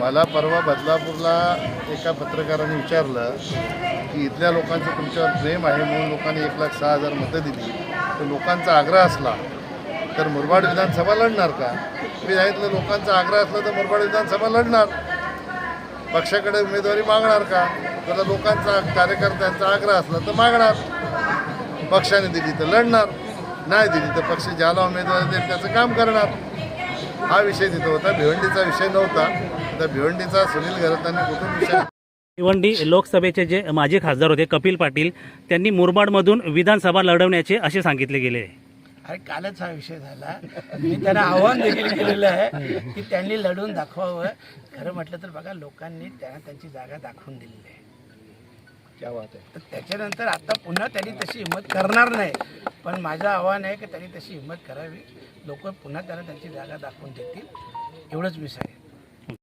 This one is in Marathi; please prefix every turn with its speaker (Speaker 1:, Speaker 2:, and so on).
Speaker 1: मला परवा बदलापूरला एका पत्रकाराने विचारलं की इथल्या लोकांचं तुमच्यावर प्रेम आहे म्हणून लोकांनी एक लाख सहा हजार मतं दिली. तर लोकांचा आग्रह असला तर मुरबाड विधानसभा लढणार का? मी सांगितलं लोकांचा आग्रह असला तर मुरबाड विधानसभा लढणार. पक्षाकडे उमेदवारी मागणार का? तर लोकांचा कार्यकर्त्यांचा आग्रह असला तर मागणार. पक्षाने दिली तर लढणार नाही दिली तर पक्ष ज्याला उमेदवारी देईल त्याचं काम करणार. हा विषय तिथं होता. भिवंडीचा विषय नव्हता. तर भिवंडीचा सुनील घरतांनी कुठून विषय
Speaker 2: भिवंडी लोकसभेचे जे माजी खासदार होते कपिल पाटील त्यांनी मुरबाडमधून विधानसभा लढवण्याचे असे सांगितले गेले.
Speaker 3: अरे कालच हा विषय झाला. मी त्यांना आव्हान देखील केलेलं आहे की त्यांनी लढून दाखवावं. खरं म्हटलं तर बघा लोकांनी त्यांना त्यांची जागा दाखवून दिलेली आहे. तर त्याच्यानंतर आता पुन्हा त्यांनी तशी हिंमत करणार नाही. पण माझं आव्हान आहे की त्यांनी तशी हिंमत करावी. लोक पुन्हा त्यांना त्यांची जागा दाखवून देतील. एवढंच मी सांगेन.